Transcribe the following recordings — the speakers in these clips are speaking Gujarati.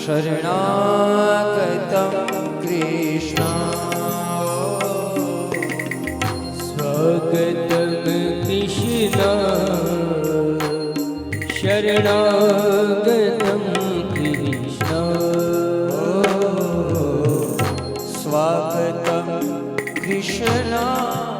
શરણાગતમ કૃષ્ણ સ્વગતમ કૃષ્ણ શરણાગતમ કૃષ્ણ સ્વાગતમ કૃષ્ણ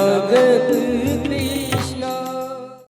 जगत